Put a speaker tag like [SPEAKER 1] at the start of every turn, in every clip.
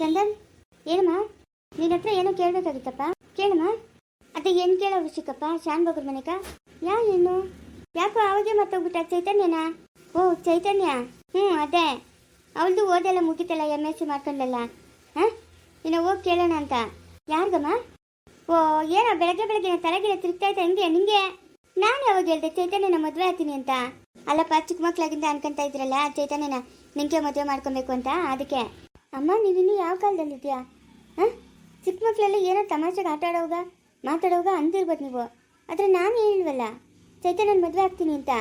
[SPEAKER 1] ಚಂದನ್, ಏನಮ್ಮ? ನಿನ್ನ ಹತ್ರ ಏನೋ ಕೇಳಬೇಕಾಗಿತ್ತಪ್ಪ? ಕೇಳಮ್ಮ? ಅದೇ ಏನು ಕೇಳೋ ವಿಷಯಕ್ಕಪ್ಪ ಶಾನ್ ಬಗ್ರ ಮನೆಕ ಯಾ ಏನು ಯಾಕೋ ಅವಾಗೆ ಮತ್ತೋಗ್ಬಿಟ್ಟ ಚೈತನ್ಯನಾ? ಓ, ಚೈತನ್ಯ? ಹ್ಞೂ, ಅದೇ. ಅವಳದು ಓದೆಲ್ಲ ಮುಗಿತಲ್ಲ ಎಂ ಎಸ್ ಸಿ ಮಾಡ್ಕೊಂಡಲ್ಲ ಹಾಂ? ಇನ್ನು ಹೋಗಿ ಕೇಳೋಣ ಅಂತ. ಯಾರಿಗಮ್ಮ? ಓ, ಏನೋ ಬೆಳಗ್ಗೆ ಬೆಳಗ್ಗೆ ತಲೆಗಿಡ ತಿರುಗ್ತಾ ಇದ್ದ ಹಿಂಗೆ, ನಿಂಗೆ? ನಾನು ಯಾವಾಗ ಹೇಳಿದೆ ಚೈತನ್ಯನ ಮದುವೆ ಆಗ್ತೀನಿ ಅಂತ? ಅಲ್ಲಪ್ಪ, ಚಿಕ್ಕ ಮಕ್ಕಳಾಗಿಂದ ಅನ್ಕೊಂತ ಇದ್ರಲ್ಲ, ಚೈತನ್ಯನ ನಿಂಗೆ ಮದುವೆ ಮಾಡ್ಕೊಬೇಕು ಅಂತ, ಅದಕ್ಕೆ. ಅಮ್ಮ ನೀವಿನ್ನು ಯಾವ ಕಾಲದಲ್ಲಿದ್ಯಾ? ಹಾಂ? ಚಿಕ್ಕ ಮಕ್ಕಳೆಲ್ಲ ಏನೋ ತಮಾಷೆಗೆ ಆಟ ಆಡೋವಾಗ, ಮಾತಾಡೋವಾಗ ಅಂದಿರ್ಬೋದು ನೀವು. ಆದರೆ ನಾನು ಹೇಳಿಲ್ವಲ್ಲ ನಾನು ಮದುವೆ ಆಗ್ತೀನಿ ಅಂತ.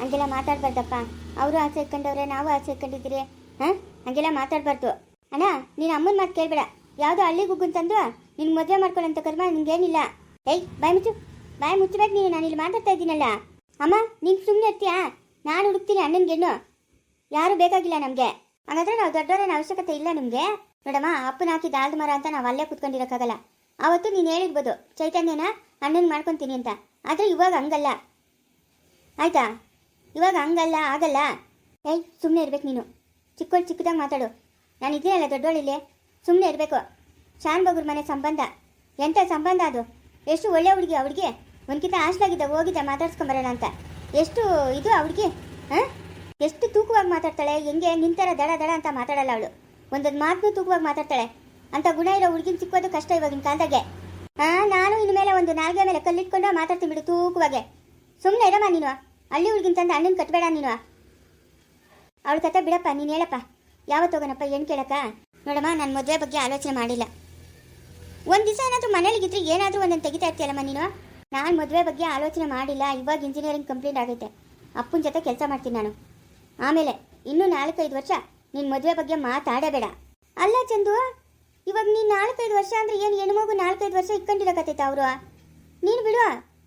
[SPEAKER 1] ಹಂಗೆಲ್ಲ ಮಾತಾಡ್ಬಾರ್ದಪ್ಪ. ಅವರು ಆಸೆ ಇಟ್ಕೊಂಡವ್ರೆ, ನಾವು ಆಸೆ ಇಟ್ಕೊಂಡಿದ್ದೀರಿ. ಹಾಂ? ಹಂಗೆಲ್ಲ ಮಾತಾಡ್ಬಾರ್ದು. ಅಣ್ಣ, ನೀನು ಅಮ್ಮನ ಮಾತು ಕೇಳಬೇಡ. ಯಾವುದೋ ಹಳ್ಳಿ ಗುಗ್ಗಂತಂದು ನಿನ್ನ ಮದುವೆ ಅಂತ ಕರ್ಮ ನಿನ್ಗೇನಿಲ್ಲ ಏಯ್, ಬಾಯ್ ಮುಚ್ಚು. ಬಾಯ್ ಮುಚ್ಚಬೇಕು ನೀನು, ನಾನು ಇಲ್ಲಿ ಮಾತಾಡ್ತಾ ಇದ್ದೀನಲ್ಲ. ಅಮ್ಮ, ನೀನು ಸುಮ್ಮನೆ ಇರ್ತೀಯಾ? ನಾನು ಹುಡುಕ್ತೀನಿ ಅಣ್ಣನಿಗೆಣ್ಣು. ಯಾರು ಬೇಕಾಗಿಲ್ಲ ನಮಗೆ. ಹಾಗಾದ್ರೆ ನಾವು ದೊಡ್ಡವರೇನ ಅವಶ್ಯಕತೆ ಇಲ್ಲ ನಿಮಗೆ? ನೋಡಮ್ಮ, ಅಪ್ಪನ ಹಾಕಿ ದಾಲ್ದ ಮರ ಅಂತ ನಾವು ಅಲ್ಲೇ ಕುತ್ಕೊಂಡಿರೋಕ್ಕಾಗಲ್ಲ. ಆವತ್ತು ನೀನು ಹೇಳಿರ್ಬೋದು, ಚೈತನ್ಯನ ಅಣ್ಣನ ಮಾಡ್ಕೊತೀನಿ ಅಂತ. ಆದರೆ ಇವಾಗ ಹಂಗಲ್ಲ. ಆಯ್ತಾ? ಇವಾಗ ಹಂಗಲ್ಲ, ಆಗಲ್ಲ? ಏಯ್ ಸುಮ್ಮನೆ ಇರ್ಬೇಕು ನೀನು. ಚಿಕ್ಕವಳು ಚಿಕ್ಕದಾಗಿ ಮಾತಾಡು. ನಾನು ಇದೆಯಲ್ಲ ದೊಡ್ಡವಳಿಲ್ಲೇ ಸುಮ್ಮನೆ ಇರಬೇಕು. ಶಾನ್ ಬಗ್ರ ಮನೆ ಸಂಬಂಧ. ಎಂಥ ಸಂಬಂಧ ಅದು? ಎಷ್ಟು ಒಳ್ಳೆ ಹುಡುಗಿ ಹುಡುಗಿ ಒಂದ್ಕಿಂತ ಹಾಸ್ಲಾಗಿದ್ದ ಹೋಗಿದ್ದ ಮಾತಾಡ್ಸ್ಕೊಂಬರೋಣ ಅಂತ. ಎಷ್ಟು ಇದು ಹುಡುಗಿ ಹಾಂ? ಎಷ್ಟು ತೂಕವಾಗಿ ಮಾತಾಡ್ತಾಳೆ, ಹೆಂಗೆ, ನಿಂತರ ದಡ ದಡ ಅಂತ ಮಾತಾಡಲ್ಲ ಅವಳು. ಒಂದೊಂದು ಮಾತನ್ನು ತೂಕವಾಗಿ ಮಾತಾಡ್ತಾಳೆ. ಅಂತ ಗುಣ ಇರೋ ಹುಡುಗಿನ ಸಿಕ್ಕೋದು ಕಷ್ಟ ಇವಾಗಿನ ಕಾಲದಾಗೆ. ಹಾಂ ನಾನು ಇನ್ನು ಮೇಲೆ ಒಂದು ನಾಲ್ಗೆ ಮೇಲೆ ಕಲ್ಲಿಟ್ಕೊಂಡು ಮಾತಾಡ್ತೀನಿ ಬಿಡು ತೂಕವಾಗೆ. ಸುಮ್ಮನೆ ಇರಮ್ಮ ನೀನು. ಅಲ್ಲಿ ಹುಡುಗಿನ ತಂದು ಅಣ್ಣನ ಕಟ್ಬೇಡ ನೀನು. ಅವಳ ಕತೆ ಬಿಡಪ್ಪ, ನೀನು ಹೇಳಪ್ಪ. ಯಾವತ್ತು ಹೋಗೋಣಪ್ಪ, ಏನು ಕೇಳಕ್ಕ? ನೋಡಮ್ಮ, ನಾನು ಮದುವೆ ಬಗ್ಗೆ ಆಲೋಚನೆ ಮಾಡಿಲ್ಲ. ಒಂದು ದಿವಸ ಏನಾದರೂ ಮನೇಲಿಗಿದ್ರೆ ಏನಾದರೂ ಒಂದೊಂದು ತೆಗಿತಾ ಇರ್ತೀಯಲ್ಲಮ್ಮ ನೀನು? ನಾನು ಮದುವೆ ಬಗ್ಗೆ ಆಲೋಚನೆ ಮಾಡಿಲ್ಲ, ಇವಾಗ ಇಂಜಿನಿಯರಿಂಗ್ ಕಂಪ್ಲೀಟ್ ಆಗೈತೆ. ಅಪ್ಪನ ಜೊತೆ ಕೆಲಸ ಮಾಡ್ತೀನಿ ನಾನು. ಆಮೇಲೆ ಇನ್ನೂ ನಾಲ್ಕೈದು ವರ್ಷ ನಿನ್ನ ಮದುವೆ ಬಗ್ಗೆ ಮಾತಾಡಬೇಡ. ಅಲ್ಲ ಚಂದು, ಇವಾಗ ನೀನು ನಾಲ್ಕೈದು ವರ್ಷ ಅಂದ್ರೆ ಏನು ಹೆಣ್ಮಗು ನಾಲ್ಕೈದು ವರ್ಷ ಇಟ್ಕೊಂಡಿರಕತ್ತೈತೆ ಅವರು? ನೀನು ಬಿಡು,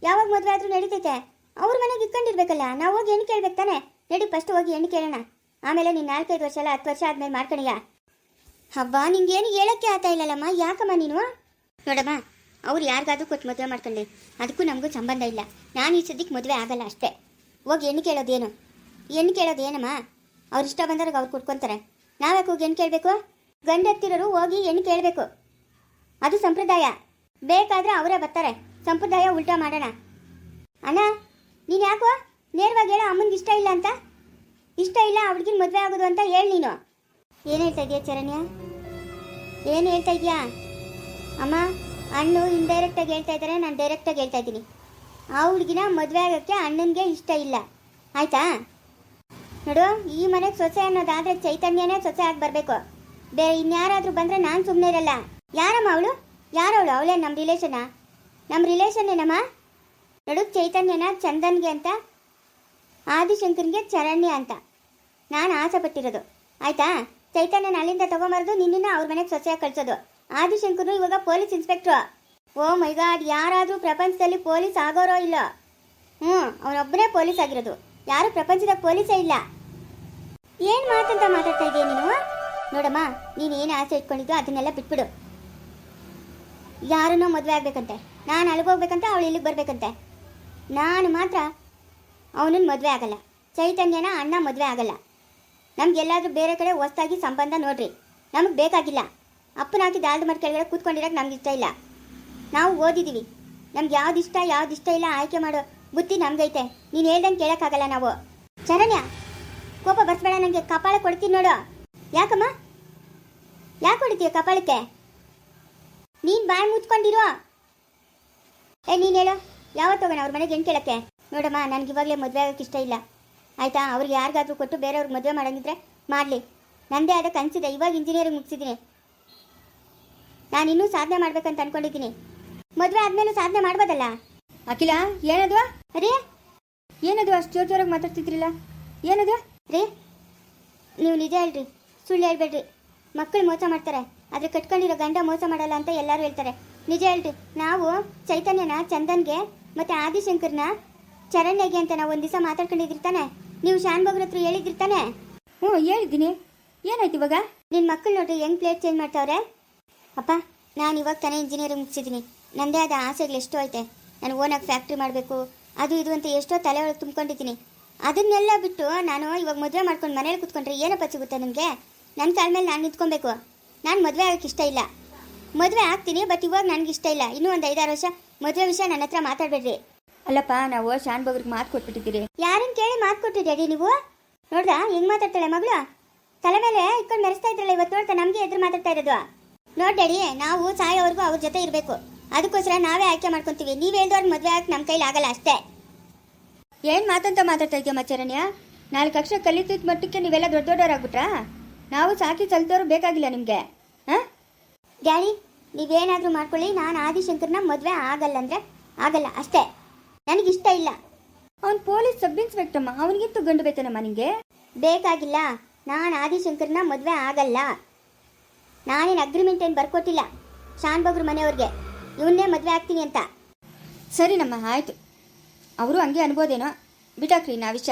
[SPEAKER 1] ಯಾವಾಗ ಮದುವೆ ಆದರೂ ನಡೀತೈತೆ. ಅವ್ರ ಮನೆಗೆ ಇಕ್ಕಂಡಿರ್ಬೇಕಲ್ಲ, ನಾವು ಹೋಗಿ ಹೆಣ್ಣು ಕೇಳ್ಬೇಕು ತಾನೆ? ನಡಿ ಫಸ್ಟ್ ಹೋಗಿ ಹೆಣ್ಣು ಕೇಳೋಣ. ಆಮೇಲೆ ನೀನು ನಾಲ್ಕೈದು ವರ್ಷ ಅಲ್ಲ, ಹತ್ತು ವರ್ಷ ಆದ್ಮೇಲೆ ಮಾಡ್ಕೊಣಿಯ ಹಬ್ಬ, ನಿಂಗೇನು ಹೇಳಕ್ಕೆ ಆತ ಇಲ್ಲಲ್ಲಮ್ಮ, ಯಾಕಮ್ಮ ನೀನು? ನೋಡಮ್ಮ, ಅವ್ರು ಯಾರಿಗಾದ್ರೂ ಕೊಟ್ಟು ಮದುವೆ ಮಾಡ್ಕೊಳ್ಳಿ ಅದಕ್ಕೂ ನಮಗೂ ಸಂಬಂಧ ಇಲ್ಲ. ನಾನು ಈ ಸದ್ಯಕ್ಕೆ ಮದುವೆ ಆಗಲ್ಲ ಅಷ್ಟೇ. ಹೋಗಿ ಹೆಣ್ಣು ಕೇಳೋದೇನು? ಹೆಣ್ಣು ಕೇಳೋದೇನಮ್ಮ ಅವ್ರು ಇಷ್ಟ ಬಂದಾಗ ಅವ್ರು ಕುಟ್ಕೊತಾರೆ ನಾವ್ಯಾಕೆ ಹೋಗಿ ಏನು ಕೇಳಬೇಕು? ಗಂಡ ಹತ್ತಿರೋರು ಹೋಗಿ ಏನು ಕೇಳಬೇಕು. ಅದು ಸಂಪ್ರದಾಯ. ಬೇಕಾದ್ರೆ ಅವರೇ ಬರ್ತಾರೆ. ಸಂಪ್ರದಾಯ ಉಲ್ಟಾ ಮಾಡೋಣ. ಅಣ್ಣ, ನೀನು ಯಾಕೋ ನೇರವಾಗಿ ಹೇಳೋ ಅಮ್ಮನಿಗೆ ಇಷ್ಟ ಇಲ್ಲ ಅಂತ? ಇಷ್ಟ ಇಲ್ಲ ಹುಡುಗಿನ ಮದುವೆ ಆಗೋದು ಅಂತ ಹೇಳಿ ನೀನು. ಏನು ಹೇಳ್ತಾ ಇದೆಯಾ ಚರಣ್ಯ? ಏನು ಹೇಳ್ತಾ ಇದೆಯಾ? ಅಮ್ಮ, ಅಣ್ಣು ಇಂಡೈರೆಕ್ಟಾಗಿ ಹೇಳ್ತಾ ಇದ್ದಾರೆ ನಾನು ಡೈರೆಕ್ಟಾಗಿ ಹೇಳ್ತಾ ಇದ್ದೀನಿ. ಆ ಹುಡುಗಿನ ಮದುವೆ ಆಗೋಕ್ಕೆ ಅಣ್ಣನಿಗೆ ಇಷ್ಟ ಇಲ್ಲ. ಆಯ್ತಾ? ನೋಡು, ಈ ಮನೆಗೆ ಸೊಸೆ ಅನ್ನೋದಾದ್ರೆ ಚೈತನ್ಯನೇ ಸೊಸೆ ಆಗಿ ಬರಬೇಕು. ಬೇರೆ ಇನ್ಯಾರಾದ್ರೂ ಬಂದರೆ ನಾನು ಸುಮ್ಮನೆ ಇರಲ್ಲ. ಯಾರಮ್ಮ ಅವಳು? ಯಾರವಳು? ಅವಳೇ ನಮ್ಮ ರಿಲೇಷನಾ ನಮ್ಮ ರಿಲೇಷನ್ನೇನಮ್ಮ ನೋಡು, ಚೈತನ್ಯನ, ಚಂದನ್ಗೆ ಅಂತ, ಆದಿಶಂಕರ್ಗೆ ಚರಣ್ಯ ಅಂತ. ನಾನು ಆಸೆ ಪಟ್ಟಿರೋದು ಆಯ್ತಾ? ಚೈತನ್ಯನ ಅಲ್ಲಿಂದ ತಗೊಂಬರೋದು ನಿನ್ನ ಅವ್ರ ಮನೆಗೆ ಸೊಸೆಯಾಗಿ ಕಳಿಸೋದು. ಆದಿಶಂಕರ್ನು ಇವಾಗ police inspector. Oh my god, ಯಾರಾದರೂ ಪ್ರಪಂಚದಲ್ಲಿ ಪೊಲೀಸ್ ಆಗೋರೋ ಇಲ್ಲ? ಹ್ಞೂ ಅವನೊಬ್ಬನೇ ಪೊಲೀಸ್ ಆಗಿರೋದು. ಯಾರು ಪ್ರಪಂಚದ ಪೊಲೀಸೇ ಇಲ್ಲ. ಏನು ಮಾತಂತ ಮಾತಾಡ್ತಾ ಇದೀಯ ನೀನು? ನೋಡಮ್ಮ, ನೀನು ಏನು ಆಸೆ ಇಟ್ಕೊಂಡಿದ್ದು ಅದನ್ನೆಲ್ಲ ಬಿಟ್ಬಿಡು. ಯಾರನ್ನೋ ಮದುವೆ ಆಗ್ಬೇಕಂತೆ. ನಾನು ಅಲ್ಲಿಗೋಗ್ಬೇಕಂತ ಅವಳು ಇಲ್ಲಿಗೆ ಬರ್ಬೇಕಂತೆ. ನಾನು ಮಾತ್ರ ಅವನನ್ನ ಮದುವೆ ಆಗಲ್ಲ. ಚೈತನ್ಯನ ಅಣ್ಣ ಮದುವೆ ಆಗಲ್ಲ. ನಮ್ಗೆಲ್ಲಾದ್ರೂ ಬೇರೆ ಕಡೆ ಹೊಸ್ದಾಗಿ ಸಂಬಂಧ ನೋಡ್ರಿ. ನಮಗೆ ಬೇಕಾಗಿಲ್ಲ. ಅಪ್ಪನ ಹಾಕಿ ಆಲ್ದ ಮರ ಕೆಳಗಡೆ ಕೂತ್ಕೊಂಡಿರೋಕೆ ನಮ್ಗೆ ಇಷ್ಟ ಇಲ್ಲ. ನಾವು ಓದಿದ್ದೀವಿ ನಮ್ಗೆ ಯಾವ್ದು ಇಷ್ಟ ಯಾವ್ದು ಇಷ್ಟ ಇಲ್ಲ ಆಯ್ಕೆ ಮಾಡೋ ಬುದ್ಧಿ ನಮ್ಗೈತೆ. ನೀನು ಹೇಳ್ದಂಗೆ ಕೇಳೋಕ್ಕಾಗಲ್ಲ ನಾವು. ಚರಣ್ಯ ಕೋಪ ಬರ್ಸ್ಬೇಡ ನನಗೆ ಕಪಾಳ ಕೊಡ್ತೀನಿ ನೋಡು. ಯಾಕಮ್ಮ? ಯಾಕೆ ಹೊಡಿತೀಯ ಕಪಾಳಕ್ಕೆ? ನೀನು ಬಾಯಿ ಮುಚ್ಕೊಂಡಿರೋ? ಏ, ನೀನು ಹೇಳು. ಯಾವತ್ತು ಹೋಗೋಣ ಅವ್ರ ಮನೆಗೆ ಹೆಣ್ಣು ಕೇಳಕ್ಕೆ? ನೋಡಮ್ಮ, ನನಗೆ ಇವಾಗಲೇ ಮದುವೆ ಆಗೋಕೆ ಇಷ್ಟ ಇಲ್ಲ. ಆಯಿತಾ? ಅವ್ರಿಗೆ ಯಾರಿಗಾದ್ರೂ ಕೊಟ್ಟು ಬೇರೆಯವ್ರಿಗೆ ಮದುವೆ ಮಾಡಂಗಿದ್ರೆ ಮಾಡಲಿ. ನಂದೇ ಆದ ಕನಸಿದೆ. ಇವಾಗ ಇಂಜಿನಿಯರಿಂಗ್ ಮುಗಿಸಿದ್ದೀನಿ ನಾನು ಇನ್ನೂ ಸಾಧನೆ ಮಾಡ್ಬೇಕಂತ ಅನ್ಕೊಂಡಿದ್ದೀನಿ. ಮದುವೆ ಆದ್ಮೇಲೂ ಸಾಧನೆ ಮಾಡ್ಬೋದಲ್ಲ?
[SPEAKER 2] ಅಖಿಲ, ಏನದು?
[SPEAKER 1] ಅರೇ,
[SPEAKER 2] ಏನದು ಅಷ್ಟು ಜೋರ್ ಜೋರಾಗಿ ಮಾತಾಡ್ತಿದ್ರಿಲ್ಲ? ಏನದು?
[SPEAKER 1] ರೀ? ನೀವು ನಿಜ ಹೇಳ್ರಿ. ಸುಳ್ಳು ಹೇಳ್ಬೇಡ್ರಿ. ಮಕ್ಕಳು ಮೋಸ ಮಾಡ್ತಾರೆ. ಆದರೆ ಕಟ್ಕೊಂಡಿರೋ ಗಂಡ ಮೋಸ ಮಾಡಲ್ಲ ಅಂತ ಎಲ್ಲರೂ ಹೇಳ್ತಾರೆ. ನಿಜ ಹೇಳ್ರಿ. ನಾವು ಚೈತನ್ಯನ ಚಂದನ್ಗೆ ಮತ್ತು ಆದಿಶಂಕರ್ನ ಚರಣ್ಯಗೆ ಅಂತ ನಾವು ಒಂದು ದಿವಸ ಮಾತಾಡ್ಕೊಂಡಿದ್ದಿರ್ತಾನೆ ನೀವು ಶಾನ್ ಬಗ್ರ ಹತ್ರ ಹೇಳಿದ್ರಿ ತಾನೆ?
[SPEAKER 2] ಹ್ಞೂ ಹೇಳಿದ್ದೀನಿ. ಏನಾಯ್ತು ಇವಾಗ?
[SPEAKER 1] ನಿನ್ನ ಮಕ್ಕಳು ನೋಡ್ರಿ ಹೆಂಗ್ ಪ್ಲೇಟ್ ಚೇಂಜ್ ಮಾಡ್ತಾವ್ರೆ? ಅಪ್ಪ ನಾನು ಇವಾಗ ತಾನೇ ಇಂಜಿನಿಯರಿಂಗ್ ಮುಗಿಸಿದ್ದೀನಿ. ನನ್ನದೇ ಆದ ಆಸೆಗಳು ಎಷ್ಟೋ ಐತೆ. ನಾನು ಓನಾಗಿ ಫ್ಯಾಕ್ಟ್ರಿ ಮಾಡಬೇಕು. ಅದು ಇದು ಅಂತ ಎಷ್ಟೋ ತಲೆ ಒಳಗೆ ತುಂಬ್ಕೊಂಡಿದ್ದೀನಿ. ಅದನ್ನೆಲ್ಲ ಬಿಟ್ಟು ನಾನು ಇವಾಗ ಮದುವೆ ಮಾಡ್ಕೊಂಡು ಮನೇಲಿ ಕೂತ್ಕೊಂಡ್ರೆ ಏನಪ್ಪ ಸಿಗುತ್ತೆ ನನಗೆ ನನ್ನ ಕಾಲ ಮೇಲೆ ನಾನು ನಿಂತ್ಕೊಬೇಕು. ನಾನು ಮದುವೆ ಆಗೋಕ್ಕೆ ಇಷ್ಟ ಇಲ್ಲ. ಮದುವೆ ಆಗ್ತೀನಿ ಬಟ್ ಇವಾಗ ನನಗೆ ಇಷ್ಟ ಇಲ್ಲ. ಇನ್ನೂ ಒಂದು ಐದಾರು ವರ್ಷ ಮದುವೆ ವಿಷಯ ನನ್ನ ಹತ್ರ ಮಾತಾಡಬೇಡ್ರಿ.
[SPEAKER 2] ಅಲ್ಲಪ್ಪ ನಾವು ಶಾನ್ ಬಗ್ರಿಗೆ ಮಾತು ಕೊಟ್ಬಿಟ್ಟಿದ್ದೀರಿ.
[SPEAKER 1] ಯಾರನ್ನ ಕೇಳಿ ಮಾತು ಕೊಟ್ಟಿದ್ದೀರಿ ನೀವು? ನೋಡ್ದಾ ಹೆಂಗ್ ಮಾತಾಡ್ತಾಳೆ ಮಗಳು? ತಲೆ ಮೇಲೆ ಇಕ್ಕೊಂಡು ಮೆರೆಸ್ತಾ ಇದ್ರಲ್ಲ ಇವತ್ತು ನೋಡ್ತಾ ನಮಗೆ ಎದುರು ಮಾತಾಡ್ತಾ ಇರೋದು. ನೋಡಿ ಡ್ಯಾಡಿ ನಾವು ಸಾಯೋವರೆಗೂ ಅವ್ರ ಜೊತೆ ಇರಬೇಕು. ಅದಕ್ಕೋಸ್ಕರ ನಾವೇ ಆಯ್ಕೆ ಮಾಡ್ಕೊತೀವಿ. ನೀವು ಹೇಳ್ದವ್ರ ಮದುವೆ ಆಗಕ್ಕೆ ನಮ್ಮ ಕೈಲಿ ಆಗಲ್ಲ ಅಷ್ಟೇ.
[SPEAKER 2] ಏನು ಮಾತಂತ ಮಾತಾಡ್ತಾ ಇದೆಯಾ ಮಚ್ಚರಣ್ಯ ನಾಲ್ಕು ಅಕ್ಷರ ಕಲಿತಿದ್ದ ಮಟ್ಟಕ್ಕೆ ನೀವೆಲ್ಲ ದೊಡ್ಡ ದೊಡ್ಡವರಾಗ್ಬಿಟ್ರಾ? ನಾವು ಸಾಕಿ ಚಲ್ತವ್ರು ಬೇಕಾಗಿಲ್ಲ ನಿಮಗೆ ಹಾಂ?
[SPEAKER 1] ಡ್ಯಾಡಿ ನೀವೇನಾದರೂ ಮಾಡ್ಕೊಳ್ಳಿ ನಾನು ಆದಿಶಂಕರ್ನ ಮದುವೆ ಆಗಲ್ಲ ಅಂದ್ರೆ ಆಗಲ್ಲ ಅಷ್ಟೇ. ನನಗಿಷ್ಟ ಇಲ್ಲ.
[SPEAKER 2] ಅವ್ನು ಪೊಲೀಸ್ ಸಬ್ ಇನ್ಸ್ಪೆಕ್ಟಮ್ಮ ಅವನಿಗಿಂತ ಗಂಡು ಬೇಕನಮ್ಮ ನಿಂಗೆ?
[SPEAKER 1] ಬೇಕಾಗಿಲ್ಲ ನಾನು ಆದಿಶಂಕರ್ನ ಮದುವೆ ಆಗಲ್ಲ. ನಾನೇನು ಅಗ್ರಿಮೆಂಟ್ ಏನು ಬರ್ಕೊಟ್ಟಿಲ್ಲ ಶಾನ್ ಬಗ್ರು ಮನೆಯವ್ರಿಗೆ. ಇವನ್ನೇ ಮದುವೆ ಆಗ್ತೀನಿ ಅಂತ.
[SPEAKER 2] ಸರಿನಮ್ಮ ಆಯಿತು. ಅವರು ಹಂಗೆ ಅನ್ಬೋದೇನೋ. ಬಿಟಾಕ್ರಿ ನಾ ವಿಷ.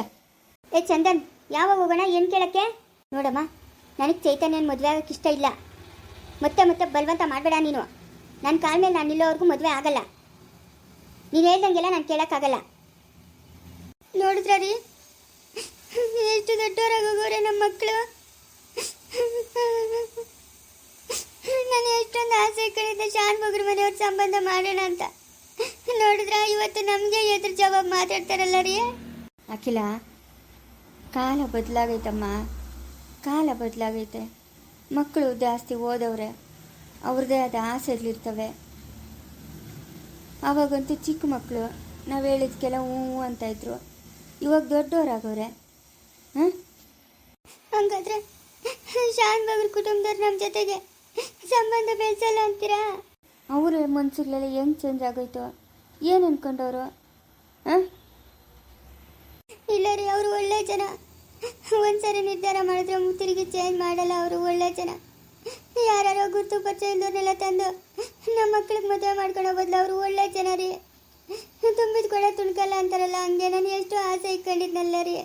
[SPEAKER 1] ಏ ಚಂದನ್ ಯಾವಾಗ ಹೋಗೋಣ ಏನು ಕೇಳಕ್ಕೆ? ನೋಡಮ್ಮ ನನಗೆ ಚೈತನ್ಯನ ಮದುವೆ ಆಗೋಕ್ಕೆ ಇಷ್ಟ ಇಲ್ಲ. ಮತ್ತೆ ಮತ್ತೆ ಬಲವಂತ ಮಾಡಬೇಡ ನೀನು. ನನ್ನ ಕಾಲ ಮೇಲೆ ನಾನು ನಿಲ್ಲೋವರೆಗೂ ಮದುವೆ ಆಗಲ್ಲ. ನೀನು ಹೇಳ್ದಂಗೆಲ್ಲ ನಾನು ಕೇಳೋಕ್ಕಾಗಲ್ಲ. ನೋಡಿದ್ರ ರೀ ಎಷ್ಟು ದೊಡ್ಡವರಾಗೋಗೋರೆ ನಮ್ಮ ಮಕ್ಕಳು ನಾನು ಎಷ್ಟೊಂದು ಆಸೆ ಕಡೆಯಿಂದ ಶಾನ್ ಬಗ್ರ ಮನೆಯವ್ರ ಸಂಬಂಧ ಮಾಡೋಣ ಅಂತ. ನೋಡಿದ್ರ ಇವತ್ತು ನಮಗೆ ಎದುರು ಜವಾಬ್ ಮಾತಾಡ್ತಾರಲ್ಲ ರೀ
[SPEAKER 2] ಅಖಿಲ ಕಾಲ ಬದಲಾಗೈತಮ್ಮ. ಕಾಲ ಬದಲಾಗೈತೆ. ಮಕ್ಕಳು ಜಾಸ್ತಿ ಓದವ್ರೆ. ಅವ್ರದ್ದೇ ಆದ ಆಸೆಗಳಿರ್ತವೆ. ಆವಾಗಂತೂ ಚಿಕ್ಕ ಮಕ್ಕಳು ನಾವು ಹೇಳಿದ್ಕೆಲ್ಲ ಹ್ಞೂ ಹ್ಞೂ ಅಂತ ಇದ್ರು. ಇವಾಗ ದೊಡ್ಡವರಾಗವ್ರೆ ಹಾಂ?
[SPEAKER 1] ಹಂಗಾದ್ರೆ ಶಾನ್ ಬಾಬರ್ ಕುಟುಂಬದವ್ರು ನಮ್ಮ ಜೊತೆಗೆ ಸಂಬಂಧ ಬೆಳೆಸಲ್ಲ ಅಂತೀರಾ?
[SPEAKER 2] ಅವ್ರ ಮನ್ಸುಗಳೆಲ್ಲ ಹೆಂಗೆ ಚೇಂಜ್ ಆಗೋಯ್ತು? ಏನು ಅನ್ಕೊಂಡವರು? ಹಾಂ?
[SPEAKER 1] ಇಲ್ಲ ರೀ, ಅವರು ಒಳ್ಳೆ ಜನ. ಒಂದ್ಸರಿ ನಿರ್ಧಾರ ಮಾಡಿದ್ರೆ ತಿರುಗಿ ಚೇಂಜ್ ಮಾಡಲ್ಲ ಅವರು ಒಳ್ಳೆ ಜನ. ಯಾರ್ಯಾರೋ ಗುರುತು ಪರಿಚಯ ಇಲ್ದವ್ರನ್ನೆಲ್ಲ ತಂದು ನಮ್ಮ ಮಕ್ಳಿಗೆ ಮದುವೆ ಮಾಡ್ಕೊಳ್ಳೋ ಬದಲು ಅವರು ಒಳ್ಳೆ ಜನ ರೀ. ತುಂಬಿದ ಕೊಡ ತುಳ್ಕಲ್ಲ ಅಂತಾರಲ್ಲ, ಹಂಗೆ ನಾನು ಎಷ್ಟು ಆಸೆ ಇಟ್ಕೊಂಡಿದ್ನಲ್ಲ ರೀ.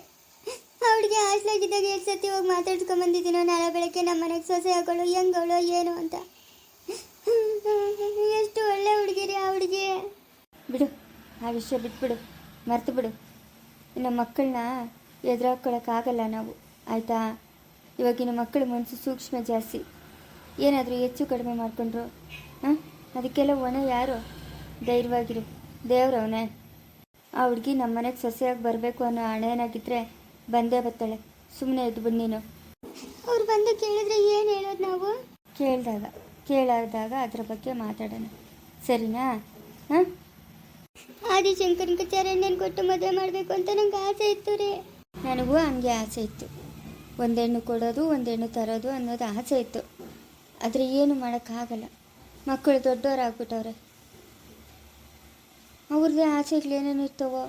[SPEAKER 1] ಅವಳಿಗೆ ಆಗಿದ್ದಾಗ ಎಷ್ಟು ಸತಿ ಹೋಗಿ ಮಾತಾಡ್ಸ್ಕೊಂಡ್ ಬಂದಿದ್ದೀನೋ, ನಾಳೆ ಬೆಳಗ್ಗೆ ನಮ್ಮ ಮನೆಗೆ ಸೊಸೆ ಹಾಕೊಳ್ಳು ಹೆಂಗವಳು ಏನು ಅಂತ. ಎಷ್ಟು ಒಳ್ಳೆ ಹುಡುಗಿರಿ ಆ ಹುಡುಗಿ.
[SPEAKER 2] ಬಿಡು. ಆ ವಿಷಯ ಬಿಟ್ಬಿಡು. ಮರೆತು ಬಿಡು. ನಮ್ಮ ಮಕ್ಕಳನ್ನ ಎದುರಾಕೊಳ್ಳೋಕ್ಕಾಗಲ್ಲ ನಾವು. ಆಯಿತಾ? ಇವಾಗಿನ ಮಕ್ಕಳ ಮನಸ್ಸು ಸೂಕ್ಷ್ಮ ಜಾಸ್ತಿ. ಏನಾದರೂ ಹೆಚ್ಚು ಕಡಿಮೆ ಮಾಡಿಕೊಂಡ್ರು? ಹಾಂ? ಅದಕ್ಕೆಲ್ಲ ಒಣ ಯಾರು? ಧೈರ್ಯವಾಗಿರು. ದೇವ್ರವನೇ ಆ ಹುಡುಗಿ ನಮ್ಮ ಮನೆಗೆ ಸೊಸೆಯಾಗಿ ಬರಬೇಕು ಅನ್ನೋ ಹಣೆನಾಗಿದ್ದರೆ ಬಂದೇ ಬರ್ತಾಳೆ. ಸುಮ್ಮನೆ ಎದ್ದು ನೀನು.
[SPEAKER 1] ಅವ್ರು ಬಂದು ಕೇಳಿದ್ರೆ ಏನು ಹೇಳೋದು ನಾವು?
[SPEAKER 2] ಕೇಳಿದಾಗ ಕೇಳಾದಾಗ ಅದ್ರ ಬಗ್ಗೆ ಮಾತಾಡೋಣ. ಸರಿನಾ? ಹಾಂ?
[SPEAKER 1] ಆದಿಶಂಕರ್ಗೆ ಚರಣ್ಣನ್ ಕೊಟ್ಟು ಮದುವೆ ಮಾಡಬೇಕು ಅಂತ ನಂಗೆ ಆಸೆ ಇತ್ತು ರೀ.
[SPEAKER 2] ನನಗೂ ಹಂಗೆ ಆಸೆ ಇತ್ತು. ಒಂದೆಣ್ಣು ಕೊಡೋದು ಒಂದೆಣ್ಣು ತರೋದು ಅನ್ನೋದು ಆಸೆ ಇತ್ತು. ಆದರೆ ಏನು ಮಾಡೋಕ್ಕಾಗಲ್ಲ. ಮಕ್ಕಳು ದೊಡ್ಡವರಾಗ್ಬಿಟ್ಟವ್ರೆ. ಅವ್ರದ್ದೇ ಆಸೆಗಳೇನೇನು ಇರ್ತವೋ.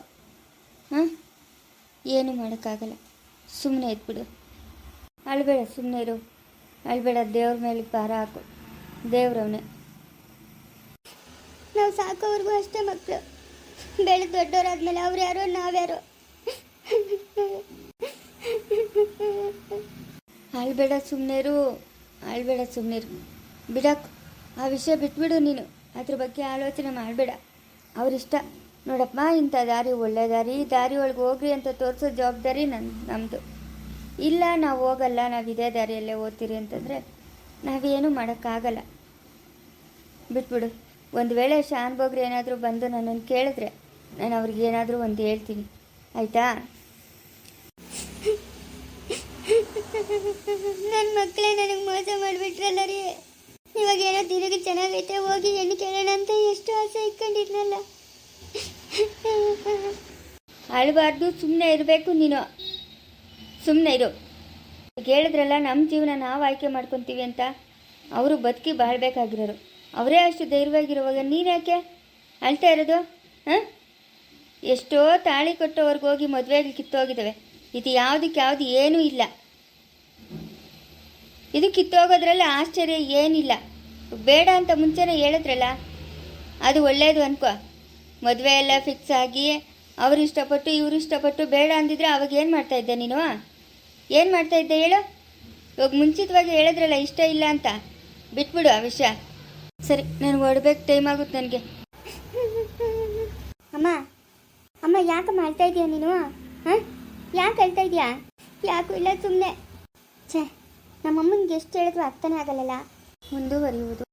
[SPEAKER 2] ಹಾಂ? ಏನು ಮಾಡೋಕ್ಕಾಗಲ್ಲ. ಸುಮ್ಮನೆ ಇದ್ಬಿಡು. ಅಳ್ಬೇಡ ಸುಮ್ಮನೆ ಇರು. ಅಳ್ಬೇಡ ದೇವ್ರ ಮೇಲೆ ಭಾರ ಹಾಕು. ದೇವ್ರವನೇ.
[SPEAKER 1] ನಾವು ಸಾಕೋವರೆಗೂ ಅಷ್ಟೇ ಮಕ್ಕಳು ಬೆಳೆದು ದೊಡ್ಡವರಾದ್ಮೇಲೆ ಅವ್ರು ಯಾರೋ ನಾವ್ಯಾರು
[SPEAKER 2] ಅಳ್ಬೇಡ ಸುಮ್ಮನೆರು ಅಳ್ಬೇಡ ಸುಮ್ಮನೆರು ಬಿಡಕ್, ಆ ವಿಷಯ ಬಿಟ್ಬಿಡು ನೀನು. ಅದ್ರ ಬಗ್ಗೆ ಆಲೋಚನೆ ಮಾಡಬೇಡ. ಅವರಿಷ್ಟ. ನೋಡಪ್ಪ, ಇಂಥ ದಾರಿ ಒಳ್ಳೆ ದಾರಿ. ದಾರಿ ಒಳಗೆ ಹೋಗ್ರಿ ಅಂತ ತೋರಿಸೋ ಜವಾಬ್ದಾರಿ ನನ್ನ ನಮ್ಮದು ಇಲ್ಲ, ನಾವು ಹೋಗಲ್ಲ, ನಾವು ಇದೇ ದಾರಿಯಲ್ಲೇ ಓದ್ತೀರಿ ಅಂತಂದರೆ ನಾವೇನು ಮಾಡೋಕ್ಕಾಗಲ್ಲ. ಬಿಟ್ಬಿಡು. ಒಂದು ವೇಳೆ ಶಾನ್ ಬೋಗ್ರಿ ಏನಾದರೂ ಬಂದು ನನ್ನನ್ನು ಕೇಳಿದ್ರೆ ನಾನು ಅವ್ರಿಗೆ ಏನಾದರೂ ಒಂದು ಹೇಳ್ತೀನಿ. ಆಯಿತಾ?
[SPEAKER 1] ನನ್ನ ಮಕ್ಕಳೇ ನನಗೆ ಮೋಸ ಮಾಡಿಬಿಟ್ರಲ್ಲ ರೀ. ಇವಾಗ ಏನೋ ತಿರುಗಿ ಚೆನ್ನಾಗೈತೆ ಹೋಗಿ ಹೆಣ್ಣು ಕೇಳೋಣ ಅಂತ ಎಷ್ಟು ಆಸೆ ಇಟ್ಕೊಂಡಿದ್ನಲ್ಲ.
[SPEAKER 2] ಅಳಬಾರ್ದು ಸುಮ್ಮನೆ ಇರಬೇಕು ನೀನು. ಸುಮ್ಮನೆ ಇರು. ಕೇಳಿದ್ರಲ್ಲ ಹೇಳಿದ್ರಲ್ಲ ನಮ್ಮ ಜೀವನ ನಾವು ಆಯ್ಕೆ ಮಾಡ್ಕೊತೀವಿ ಅಂತ. ಅವರು ಬದುಕಿ ಬಾಳ್ಬೇಕಾಗಿರೋರು. ಅವರೇ ಅಷ್ಟು ಧೈರ್ಯವಾಗಿರುವಾಗ ನೀನು ಯಾಕೆ ಅಳ್ತಾ ಇರೋದು? ಹಾಂ? ಎಷ್ಟೋ ತಾಳಿ ಕೊಟ್ಟವ್ರಿಗೆ ಹೋಗಿ ಮದುವೆಗೆ ಕಿತ್ತೋಗಿದ್ದಾವೆ. ಇದು ಯಾವುದಕ್ಕೆ ಯಾವುದು ಏನೂ ಇಲ್ಲ. ಇದು ಕಿತ್ತೋಗೋದ್ರಲ್ಲಿ ಆಶ್ಚರ್ಯ ಏನಿಲ್ಲ. ಬೇಡ ಅಂತ ಮುಂಚೆನೇ ಹೇಳಿದ್ರಲ್ಲ, ಅದು ಒಳ್ಳೆಯದು ಅನ್ಕೋ. ಮದುವೆ ಎಲ್ಲ ಫಿಕ್ಸ್ ಆಗಿ, ಅವರು ಇಷ್ಟಪಟ್ಟು, ಇವರು ಇಷ್ಟಪಟ್ಟು, ಬೇಡ ಅಂದಿದ್ರೆ ಅವಾಗ ಏನು ಮಾಡ್ತಾ ಇದ್ದೆ ನೀನು? ಏನು ಮಾಡ್ತಾ ಇದ್ದೆ ಹೇಳು? ಇವಾಗ ಮುಂಚಿತವಾಗಿ ಹೇಳಿದ್ರಲ್ಲ, ಇಷ್ಟ ಇಲ್ಲ ಅಂತ. ಬಿಟ್ಬಿಡು ಆ ವಿಷಯ. ಸರಿ, ನನಗೆ ಹೊಡ್ಬೇಕು ಟೈಮ್ ಆಗುತ್ತೆ ನನಗೆ.
[SPEAKER 1] ಅಮ್ಮ ಅಮ್ಮ, ಯಾಕೆ ಮಾಡ್ತಾ ಇದೀಯ ನೀನು? ಹಾಂ? ಯಾಕೆ ಹೇಳ್ತಾ ಇದೀಯಾ? ಯಾಕೂ ಇಲ್ಲ ಸುಮ್ಮನೆ ಛೇ, ನಮ್ಮಮ್ಮನಿಗೆ ಎಷ್ಟು ಹೇಳಿದ್ರು ಅರ್ಥನೇ ಆಗಲ್ಲಲ್ಲ
[SPEAKER 2] ಮುಂದುವರಿಯುವುದು.